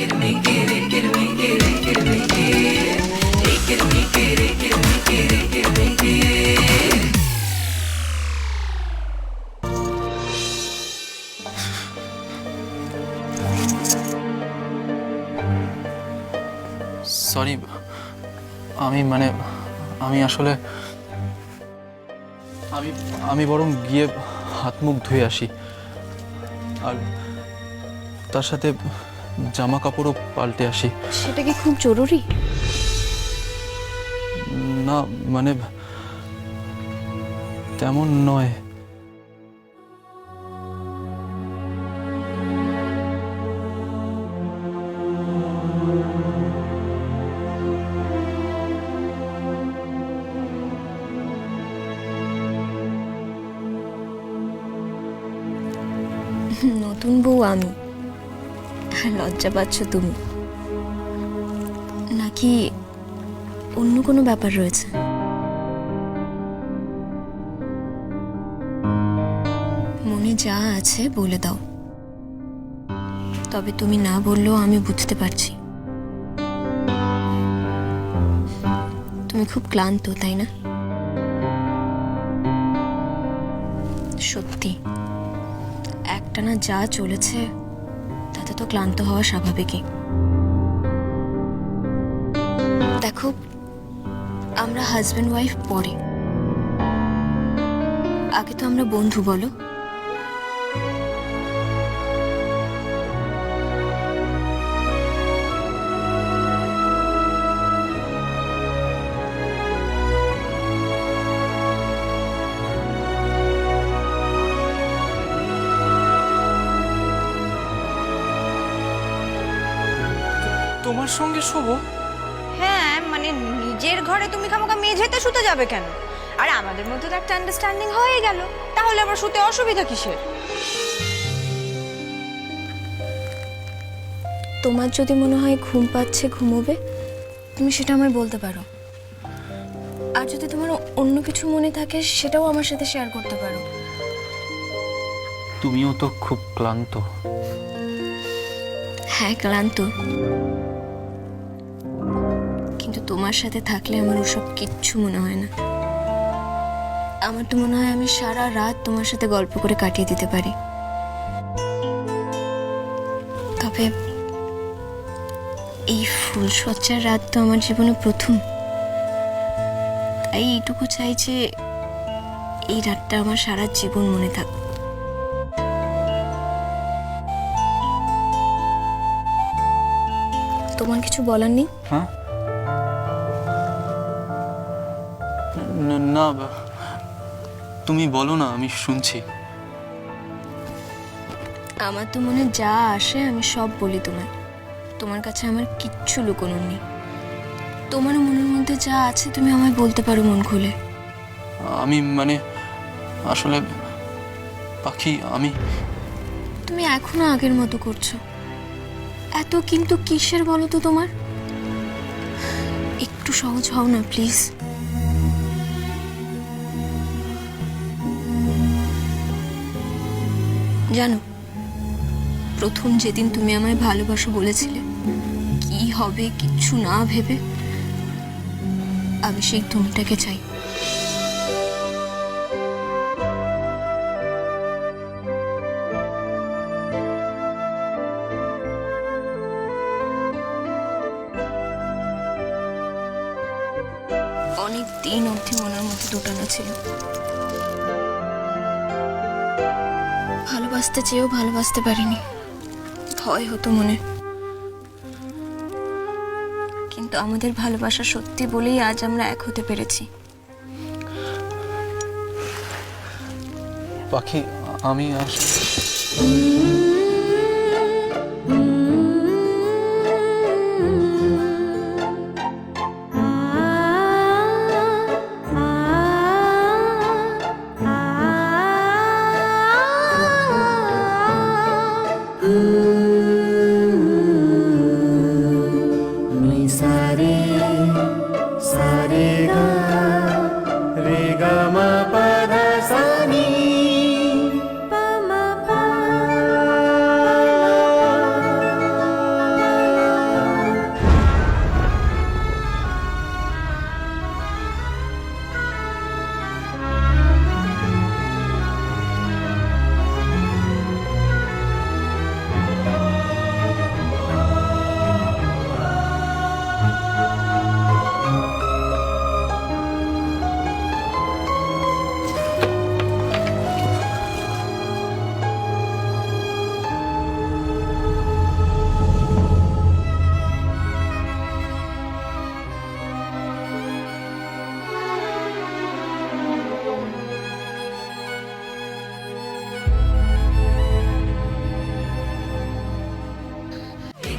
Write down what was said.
Sorry, আমি মানে আমি আসলে, আমি আমি বরং গিয়ে হাত মুখ ধুয়ে আসি। আর তার সাথে জামা কাপড়ও পাল্টে আসি। সেটা কি খুব জরুরি? না মানে তেমন নয়। নতুন বউ আমি। লজ্জা পাচ্ছ তুমি? নাকি অন্য কোনো ব্যাপার রয়েছে? মনে যা আছে বলে দাও। তবে তুমি না বললেও আমি বুঝতে পারছি। তুমি খুব ক্লান্ত, তাই না? সত্যি একটানা যা চলেছে ক্লান্ত হওয়া স্বাভাবিকই। দেখো আমরা হাজব্যান্ড ওয়াইফ পরে। আগে তো আমরা বন্ধু বলো। তোমার সঙ্গে শোবো? হ্যাঁ মানে নিজের ঘরে তুমি খামোকা মেঝেতে শুতে যাবে কেন? আর আমাদের মধ্যে তো একটা আন্ডারস্ট্যান্ডিং হয়ে গেল। তাহলে আবার শুতে অসুবিধা কিসের? তোমার যদি মনে হয় ঘুম পাচ্ছে ঘুমোবে তুমি সেটা আমায় বলতে পারো। আর যদি তোমার অন্য কিছু মনে থাকে সেটাও আমার সাথে শেয়ার করতে পারো। তুমিও তো খুব ক্লান্ত। হ্যাঁ ক্লান্ত। কিন্তু তোমার সাথে থাকলে আমার ওসব কিচ্ছু মনে হয় না। আমার তো মনে হয় আমি সারা রাত তোমার সাথে গল্প করে কাটিয়ে দিতে পারি। তবে এই ফুলসজ্জার রাত তো আমার জীবনে প্রথম। তাই এইটুকু চাই যে এই রাতটা আমার সারা জীবন মনে থাক। তোমার কিছু বলার নেই? হ্যাঁ। না- তুমি বলো না আমি শুনছি। আমার তো মনে যা আসে আমি সব বলি তোমায়। তোমার কাছে আমার কিচ্ছু লুকোনোর নেই। তোমার মনের মধ্যে যা আছে তুমি আমায় বলতে পারো মন খুলে। আমি মানে আসলে পাখি আমি তুমি এখনও আগের মতো করছ। এত কিন্তু কিসের বলো তো তোমার? একটু সহজ হও না প্লিজ। জানো, প্রথম যেদিন তুমি আমায় ভালোবাসো বলেছিলে, কি হবে কিচ্ছু না ভেবে, আমি সেই তুমিটাকে চাই। অনেক দিন অবধি মনের মধ্যে দোটানো ছিল। ভালোবাসতে চেয়েও ভালোবাসতে পারিনি। ভয় হতো মনে। কিন্তু আমাদের ভালোবাসা সত্যি বলেই আজ আমরা এক হতে পেরেছি। পাখি, আমি আসলে